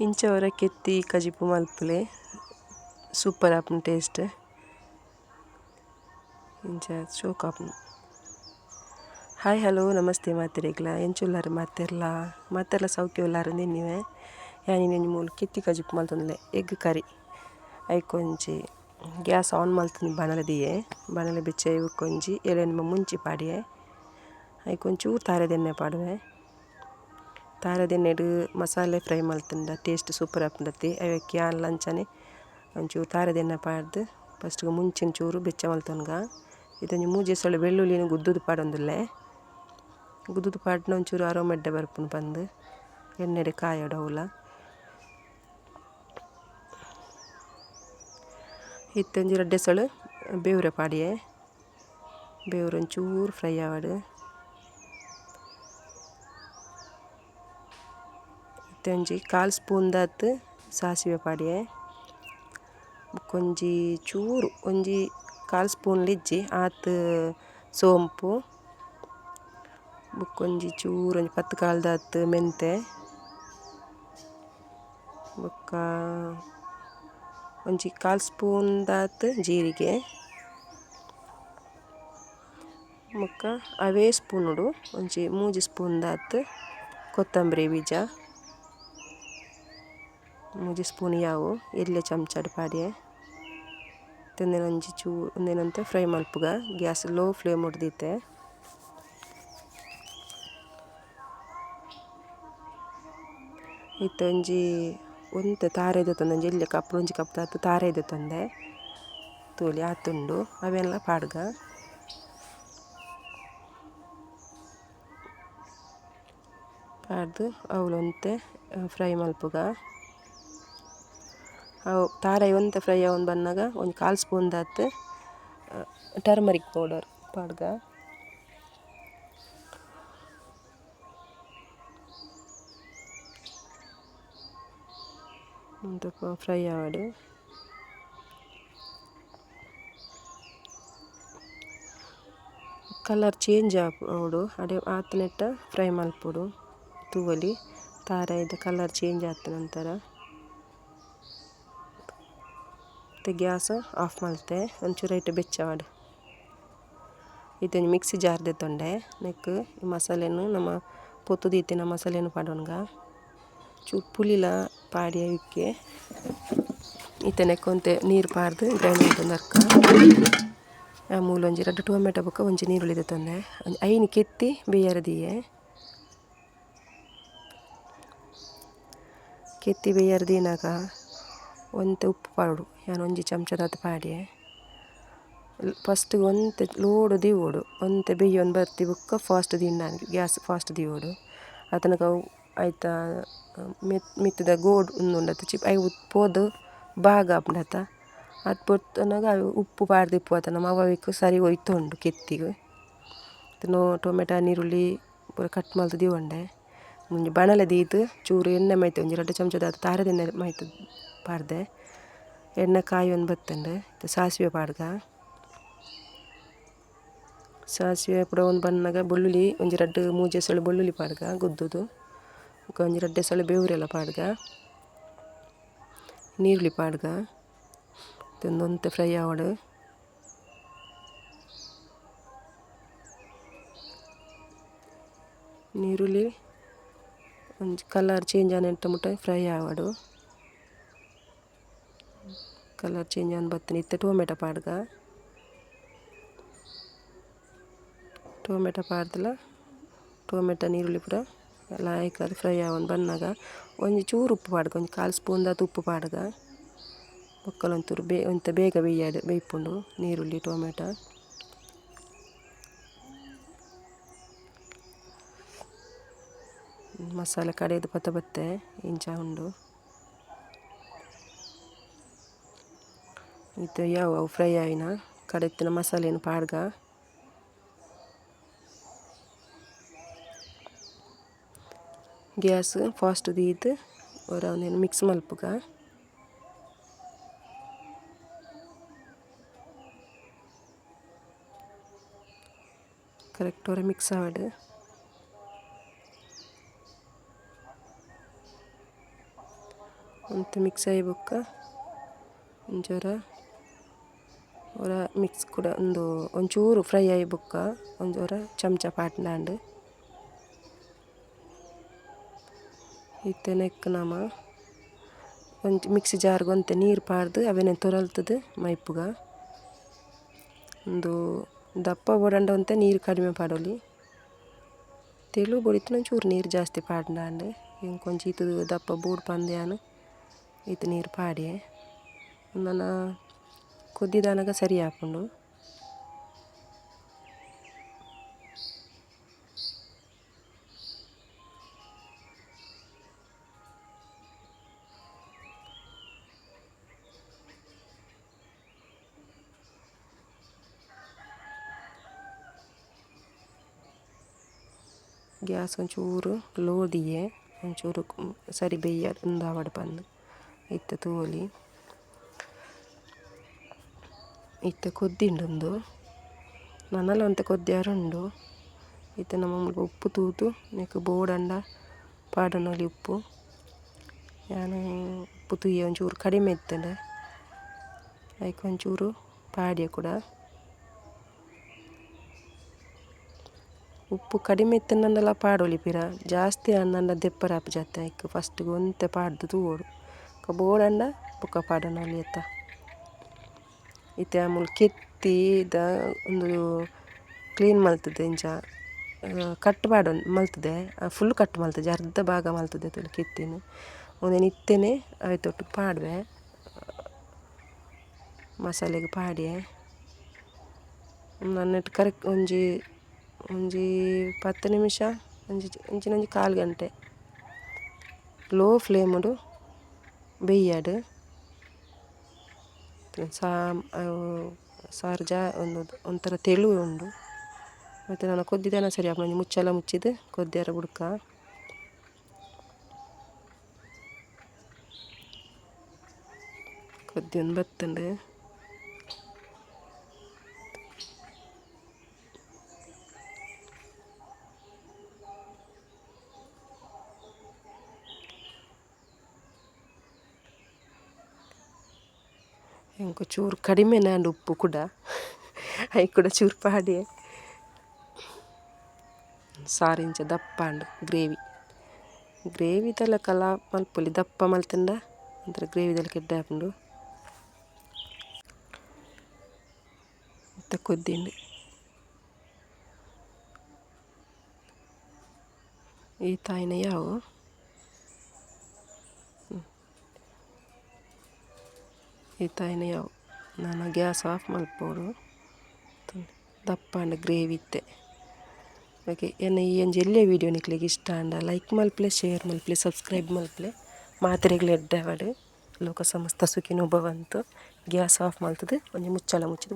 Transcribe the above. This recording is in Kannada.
ಇಂಚವರ ಕೆತ್ತಿ ಕಜಿಪು ಮಲ್ಪುಲೆ. ಸೂಪರ್ ಆಪುಂಡು ಟೇಸ್ಟ್. ಇಂಚ ಶೋಕ್ ಆಪುಂಡು ಹಾಯ್, ಹಲೋ, ನಮಸ್ತೆ ಮಾತಿರೆಗ್ಲ. ಎಂಚುಲ್ಲಾರು ಮಾತೆರ್ಲ? ಮಾತೆರ್ಲ ಸೌಖ್ಯ ಉಲ್ಲಾರು ಯಾನಿ ನಿನ್ನ ಮೂಲು ಕೆತ್ತಿ ಕಜಿಪು ಮಲ್ತೊಂದುಲ್ಲೆ ಎಗ್ ಕರಿ. ಐಕೊಂಜಿ ಗ್ಯಾಸ್ ಆನ್ ಮಲ್ತುಂಡು ಬಣಲ ದಿಯೆ ಬಣಲ ಇವು ಇಕ್ಕೊಂಜಿ ಎಲೆನ ಮುಂಚಿ ಪಾಡಿಯೆ. ಐಕೊಂಚೂರು ತಾರೆದೆಣ್ಣೆ ಪಾಡುವೆ. ತಾರೆದೆಣ್ಣೆಡ್ ಮಸಾಲೆ ಫ್ರೈ ಮಲ್ತುಂಡ ಟೇಸ್ಟ್ ಸೂಪರ್ ಆಪುಂಡತೆ ಅವಕ್ಕೆ ಆ ಲಂಚನೆ, ಒಂಚೂರು ತಾರೆದೆಣ್ಣೆ ಪಾಡ್ದ್ ಫಸ್ಟ್ಗ್ ಮುಂಚಿನ ಚೂರು ಬೆಚ್ಚ ಮಲ್ತೊನ್ಗ. ಇತ್ತೊಂಜಿ ಮೂಜಿ ಸೊಲ್ಲೆ ಬೆಳ್ಳುಳ್ಳಿನ ಗುದ್ದುದು ಪಾಡೊಂದುಲ್ಲೆ. ಗುದ್ದುದು ಪಾಡ್ನ ಒಂಚೂರು ಅರೋಮೆಡ್ಡೆ ಬರ್ಪುನು ಪಂದ್. ಎಣ್ಣೆಡೆ ಕಾಯೋಡು ಅವಲ. ಇತ್ತೊಂಜಿ ರಡ್ಡೆ ಸೊಲು ಬೇವ್ರೆ ಪಾಡಿಯೆ. ಬೇವ್ರೆ ಒಂಚೂರು ಫ್ರೈ ಆವಡ್. ಒಂಜಿ ಕಾಲ್ ಸ್ಪೂನ್ ದಾತ್ ಸಾಸಿವೆ ಪಾಡಿಯೆ ಬೊಕೊಂಜಿ ಚೂರು, ಒಂಜಿ ಕಾಲ್ ಸ್ಪೂನ್ ಲಿಜ್ಜಿ ಆತ್ ಸೋಂಪು. ಬೊಕೊಂಜಿ ಚೂರು, ಒಂಜಿ ಪತ್ತು ಕಾಲ್ದಾತ್ ಮೆಂತೆ. ಬೊಕ್ಕ ಒಂಜಿ ಕಾಲ್ ಸ್ಪೂನ್ ದಾತ್ ಜೀರಿಗೆ. ಬೊಕ್ಕ ಅವೇ ಸ್ಪೂನುಡು ಒಂಜಿ ಮೂಜಿ ಸ್ಪೂನ್ ದಾತ್ ಕೊತ್ತಂಬರಿ ಬೀಜ. ಮೂಜಿ ಸ್ಪೂನ್ ಯಾವು ಎಲ್ಯ ಚಮಚಡ್ ಪಾಡ್ಯೆ. ತಿಂದಿನ ಒಂಜಿ ಚೂ ಒಂದಿನಂತೆ ಫ್ರೈ ಮಲ್ಪುಗ, ಗ್ಯಾಸ್ ಲೋ ಫ್ಲೇಮ್ ದೀತೆ ಇತ್ತ ಒಂಜಿ ಒಂತೆ ತಾರೆ ಒಂಜಿ ಎಲ್ಯ ಕಪ್, ಒಂಜಿ ಕಪ್ ದಾತ್ ತಾರೆ ದೆತ್ತೊಂದೆ ತೂಲಿ ಆತುಂಡು ಅವೆಲ್ಲ ಪಾಡ್ಗ. ಪಾಡ್ದ್ ಅವಲೊಂತೆ ಫ್ರೈ ಮಲ್ಪುಗ. ತಾರಾಯಿ ಒಂತೆ ಫ್ರೈ ಆವೊಂದು ಬಂದಾಗ ಒಂಜಿ ಕಾಲ್ ಸ್ಪೂನ್ ದಾತ್ ಟರ್ಮರಿಕ್ ಪೌಡರ್ ಪಾಡ್ಗ. ಫ್ರೈ ಆಡು. ಕಲರ್ ಚೇಂಜ್ ಆವೊಡು ಅಡೆ ಆತನೆಟ್ಟ ಫ್ರೈ ಫ್ರೈ ತೂವಲಿ ತಾರ ಇದು ಕಲರ್ ಚೇಂಜ್ ಆದ ನಂತರ. ಮತ್ತೆ ಗ್ಯಾಸ್ ಆಫ್ ಮಲ್ತೆ, ಒಂಚೂರು ಇಟ್ಟು ಬೆಚ್ಚ ಮಾಡಿ ಇದು ಮಿಕ್ಸಿ ಜಾರ್ ತೊಂಡೆ. ನೆಕ್ ಈ ಮಸಾಲೆನ್ ನಮ ಪೊತ್ತು ದೀತಿನ ಮಸಾಲೆನ್ ಪಾಡೊನ್ಗ ಚೂರು ಪುಲಿಲ ಪಾಡಿ ಇಕ್ಕೆ ಈತ ನೆಕ್ಕೊಂತೆ ನೀರು ಪಾರ್ದ್ ಗ್ರೈಂಡ್ ಅರ್ಕ ಆ ಮೂಲ ಒಂಜಿ ರಡ್ಡ್ ಟೊಮೆಟೊ ಬೊಕ ಒಂಜಿ ನೀರುಳ್ಳಿ ತಂದೆ ಐನು ಕೆತ್ತಿ ಬೇಯರೆ ದಿಯೆ. ಕೆತ್ತಿ ಬೇಯರದಿನಾಗ ದೀನಗ ಒಂತೆ ಉಪ್ಪು ಪಾಡುಡು ಯಾನ್ ಒಂಜಿ ಚಮಚದಾದ್ ಪಾಡ್ಯೆ. ಫಸ್ಟ್ ಒಂತೆ ಲೋಡ್ ದೀವೊಡು ಒಂತೆ ಬೇಯೊಂದು ಬರ್ತಿ ಬೊಕ್ಕ ಫಾಸ್ಟ್ ದೀಂಡಾಂಗ್ ಗ್ಯಾಸ್ ಫಾಸ್ಟ್ ದೀವೊಡು. ಆಯ್ತ ಐತ ಮಿತ್ತುದ ಗೋಡ್ ಉಂದುಂಡತ, ಚಿಪ್ ಐ ಪೋದು ಬಾಗ ಆಪುಂಡತ. ಪೊರ್ತುನಗ ಉಪ್ಪು ಪಾಡ್ದ್ ಇಪ್ಪುವತನ ಮಾತ ಅವೆಗ್ ಸರಿ ಒಯ್ತೊಂಡು ಕೆತ್ತಿಗ್. ನೋ ಟೊಮೆಟೊ ನೀರುಳ್ಳಿ ಪೂರ ಕಟ್ ಮಲ್ತ್ ದಿವಂಡೆ. ಒಂಜಿ ಬಣಲೆ ದೀದು ಚೂರು ಎಣ್ಣೆ ಮೈತೆ ಒಂಜಿ ರಡ್ಡ್ ಚಮಚದ ತಾರದ ಎಣ್ಣೆ ಮೈತ್ ಪಾಡ್ದೆ. ಎಣ್ಣೆ ಕಾಯೊಂದು ಬತ್ತುಂಡು. ಸಾಸಿವೆ ಪಾಡ್ಗ. ಸಾಸಿವೆ ಪೂರ ಒಂದು ಬಣ್ಣಗ ಬೆಳ್ಳುಳ್ಳಿ, ಒಂಜಿ ರಡ್ಡ್ ಮೂಜೆ ಎಸಳು ಬೆಳ್ಳುಳ್ಳಿ ಪಾಡ್ಗ ಗುದ್ದುದು. ಬೊಕ ಒಂಜಿ ರಡ್ಡ್ ಎಸಳು ಬೇವ್ರೆಲ ಪಾಡ್ಗ. ನೀರುಳ್ಳಿ ಪಾಡ್ಗ. ಒಂತೆ ಫ್ರೈ ಆವಡ್. ನೀರುಳ್ಳಿ, ಒಂಜಿ ಕಲರ್ ಚೇಂಜ್ ಆನೆಟ್ಟ ಮುಟ್ಟ ಮುಟ ಫ್ರೈ ಆವಡ್. ಕಲರ್ ಚೇಂಜ್ ಆನ್ ಬತ್ತಿನ. ಇತ್ತೆ ಟೊಮೆಟೊ ಪಾಡ್ಗ. ಟೊಮೆಟೊ ಪಾಡ್ದ್ಲ, ಟೊಮೆಟೊ ನೀರುಳ್ಳಿ ಪೂರ ಎಲ್ಲ ಆದ್ ಫ್ರೈ ಆವೊಂದು ಬಂದಾಗ ಒಂಜಿ ಚೂರು ಉಪ್ಪು ಪಾಡ್ಗ, ಒಂಜಿ ಕಾಲ್ ಸ್ಪೂನ್ ದಾತ್ ಉಪ್ಪು ಪಾಡ್ಗ. ಬೊಕ್ಕಲ ಒಂತೂರು ಬೇ ಒಂತ ಬೇಗ ಬೇಯಡ್ ಬೇಯ್ಪುಂಡು ನೀರುಳ್ಳಿ, ಟೊಮೆಟೊ. ಮಸಾಲೆ ಕಡೆದು ಪತ್ತ ಬತ್ತೆ ಇಂಚ ಉಂಡು. ಇದು ಯಾವ ಅವು ಫ್ರೈ ಆಯಿನ ಕಡೆತ್ತಿನ ಮಸಾಲೆನ ಪಾಡ್ಗ ಗ್ಯಾಸ್ ಫಾಸ್ಟ್ ದೀದ್ ಒರ ಒಂದೆನ್ ಮಿಕ್ಸ್ ಮಲ್ಪುಗ ಕರೆಕ್ಟ್ ಒರ ಮಿಕ್ಸ್ ಆವಡ್ ಅಂತ ಮಿಕ್ಸ್ ಆಗಿ ಬೊಕ್ಕ ಒಂಚೂರ ಒರ ಮಿಕ್ಸ್ ಕೂಡ ಒಂದು ಒಂಚೂರು ಫ್ರೈ ಆಗಿ ಬೊಕ್ಕ ಒಂಚೂರ ಚಮಚ ಪಾಟ್ನಾಂಡ್. ಇತ್ತೆ ನೆಕ್ ನಮ ಮಿಕ್ಸ್ ಮಿಕ್ಸಿ ಜಾರ್ಗೆ ಒಂತೆ ನೀರು ಪಾಡ್ದು, ಅವೇನೆ ತೊರಲ್ತದೆ ಮೈಪುಗ. ಒಂದು ದಪ್ಪ ಬೊಡಂಡ ಒಂತೆ ನೀರು ಕಡಿಮೆ ಪಾಡೋಲಿ. ತೆಳು ಬೊಡಿತು ಒಂಚೂರು ನೀರು ಜಾಸ್ತಿ ಪಾಡ್ನಾಂಡ್ ಇಂಕೊಂಚ ಇತ್ತು ದಪ್ಪ ಬೂಡ್ ಪಂದ್ಯಾನು ಈತ ನೀರು ಪಾಡ್ಯೆ. ನನ್ನ ಕೊದ್ದಿದಾನಗ ಸರಿ ಹಾಕೊಂಡು ಗ್ಯಾಸ್ ಒಂಚೂರು ಲೋ ದಿಯೆ ಒಂಚೂರು ಸರಿ ಬೇಯ್ಯ ಉಂದಾವಡ್ ಪಂದ್ ಇತ್ತು ತೂವೊಲಿ ಇತ್ತ ಕೊದ್ದಿಂಡುಂದು. ನನ್ನಲ ಒಂತೆ ಕೊದ್ದ್ಯಾರುಂಡು ಇತ್ತ ಮುಲ್ಪ ಉಪ್ಪು ತೂತು ನೆಕ್ ಬೋಡಂಡ ಪಾಡೊನೊಲಿ ಉಪ್ಪು. ನಾನು ಉಪ್ಪು ತೂಯೆ ಒಂಚೂರು ಕಡಿಮೆ ಇತ್ತಂಡೆ. ಐಕ್ ಒಂಚೂರು ಪಾಡ್ಯ ಕೂಡ. ಉಪ್ಪು ಕಡಿಮೆ ಇತ್ತಂಡಲ ಪಾಡೊಲಿಪಿರ ಜಾಸ್ತಿ ಅನ್ನಂಡ ದೆಪ್ಪರಾಪು ಜಾತ ಐಕ್ ಫಸ್ಟ್ ಒಂತೆ ಪಾಡ್ದು ತೂವೊಡು. ಬೊಕ ಬೋಡಂಡ ಬೊಕ ಪಾಡನೊಲಿ ಎತ್ತ ಇತ್ತೆ ಆಮೂಲ್ ಕೆತ್ತಿ ದ ಉಂದು ಕ್ಲೀನ್ ಮಲ್ತುದು ಇಂಚ. ಕಟ್ ಪಾಡೊ ಮಲ್ತುದೆ. ಫುಲ್ ಕಟ್ ಮಲ್ತುದೆ, ಅರ್ಧ ಭಾಗ ಮಲ್ತುದೆ ತುಲು ಕೆತ್ತಿನ. ಒಂದೆನ್ ಇತ್ತೆನೆ ಐತೊಟ್ಟು ಪಾಡ್ವೆ. ಮಸಾಲೆಗ್ ಪಾಡ್ಯೆ. ನನ್ನಟ್ ಕರೆಕ್ಟ್ ಒಂಜಿ ಒಂಜಿ ಪತ್ತು ನಿಮಿಷ, ಒಂಜಿ, ಇಂಚಿನೊಂಜಿ ಕಾಲು ಗಂಟೆ. ಲೋ ಫ್ಲೇಮುಡು ಬೇಯ್ಯಡ್. ಸಾ ಸಾರು ಜಾ ಒಂದು, ಒಂಥರ ತೆಳು ಉಂಡು. ಮತ್ತು ನಾನು ಕೊದ್ದಿದ್ದೇನೆ ಸರಿ ಆಪುಂಡು ಮುಚ್ಚೆಲ್ಲ ಮುಚ್ಚಿದ್ದು ಕೊದ್ದ್ಯಾರ ಬುಡ್ಕ. ಕೊದ್ದಿ ಒಂದು ಬತ್ತುಂಡು ఇంకో ಚೂರು ಕಡಿಮೆನೇ ಅಂಡ್ ಉಪ್ಪು ಕೂಡ ಐ ಕೂಡ ಚೂರು ಪಾಡ್ಯೆ ಸಾರು ಇಂಚ ದಪ್ಪ ಅಂಡ್ ಗ್ರೇವಿ ಗ್ರೇವಿದೆಲ್ಲ ಕಲ ಮಲ್ಪೊಲಿ ದಪ್ಪ ಮಲ್ತಂಡ ಒಂಥರ ಗ್ರೇವಿದೆಲ್ಲ ಕೆಡ್ಡೆ ಹಾಕೊಂಡು ಮತ್ತೆ ಕೊದ್ದಿಂಡು ಈ ತಾಯಿನ ಯಾವ ಈ ತಾಯಿನ ಯಾವ ನಾನು ಗ್ಯಾಸ್ ಆಫ್ ಮಲ್ಪೋಡು ದಪ್ಪ ಗ್ರೇವಿ ಇತ್ತೆ. ಓಕೆ ಎನ್ನ ಈ ಒಂಜಿ ಎಲ್ಲೆ ವೀಡಿಯೋ ನಿಕ್ಲೆಗ್ ಇಷ್ಟ ಅಂಡ ಲೈಕ್ ಮಲ್ಪ್ಲೆ ಶೇರ್ ಮಲ್ಪ್ಲೆ ಸಬ್ಸ್ಕ್ರೈಬ್ ಮಲ್ಪ್ಲೆ. ಮಾತ್ರೆಗಳು ಎಡ್ಡೆವಾಡು ಲೋಕ ಸಮಸ್ತ ಸುಖಿನೋ ಭವಂತು ಗ್ಯಾಸ್ ಆಫ್ ಮಲ್ತದೆ ಒಂಜಿ ಮುಚ್ಚಳ ಮುಚ್ಚಿದ್ದು